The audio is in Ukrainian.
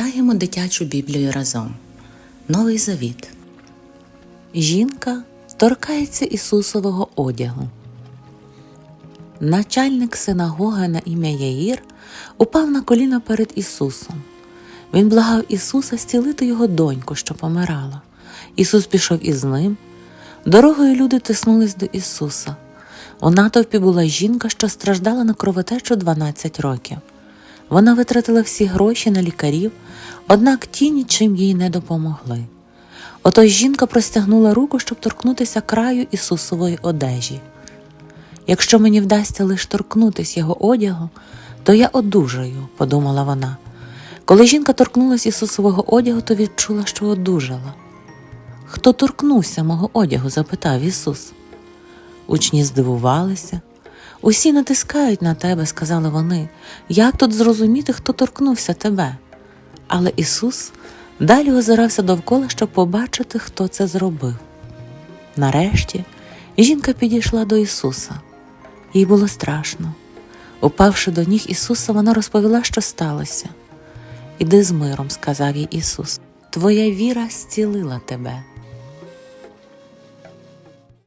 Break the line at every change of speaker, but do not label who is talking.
Читаємо дитячу Біблію разом. Новий Завіт. Жінка торкається Ісусового одягу. Начальник синагоги на ім'я Яїр упав на коліна перед Ісусом. Він благав Ісуса зцілити його доньку, що помирала. Ісус пішов із ним. Дорогою люди тиснулись до Ісуса. У натовпі була жінка, що страждала на кровотечу 12 років. Вона витратила всі гроші на лікарів, однак ті нічим їй не допомогли. Ото жінка простягнула руку, щоб торкнутися краю Ісусової одежі. Якщо мені вдасться лише торкнутися його одягу, то я одужаю, подумала вона. Коли жінка торкнулася Ісусового одягу, то відчула, що одужала. Хто торкнувся мого одягу? запитав Ісус. Учні здивувалися. Усі натискають на тебе, сказали вони. Як тут зрозуміти, хто торкнувся тебе? Але Ісус далі озирався довкола, щоб побачити, хто це зробив. Нарешті жінка підійшла до Ісуса. Їй було страшно. Упавши до ніг Ісуса, вона розповіла, що сталося. Іди з миром, сказав їй Ісус. Твоя віра зцілила тебе.